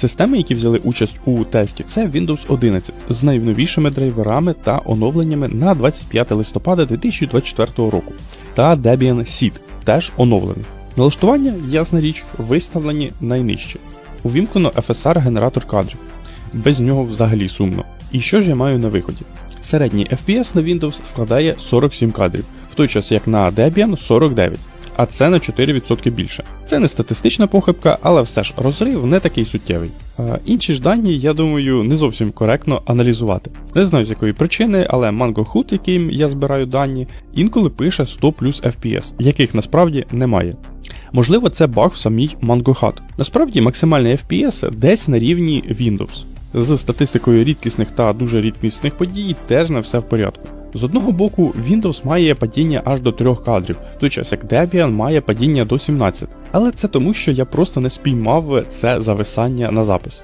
Системи, які взяли участь у тесті, це Windows 11 з найновішими драйверами та оновленнями на 25 листопада 2024 року, та Debian Seed, теж оновлений. Налаштування, ясна річ, виставлені найнижче. Увімкнено FSR генератор кадрів. Без нього взагалі сумно. І що ж я маю на виході? Середній FPS на Windows складає 47 кадрів, в той час як на Debian 49, а це на 4% більше. Це не статистична похибка, але все ж розрив не такий суттєвий. Інші ж дані, я думаю, не зовсім коректно аналізувати. Не знаю з якої причини, але MangoHood, яким я збираю дані, інколи пише 100 плюс FPS, яких насправді немає. Можливо, це баг в самій MangoHut. Насправді максимальний FPS десь на рівні Windows. З статистикою рідкісних та дуже рідкісних подій теж не все в порядку. З одного боку, Windows має падіння аж до 3 кадрів, в той час як Debian має падіння до 17. Але це тому, що я просто не спіймав це зависання на запис.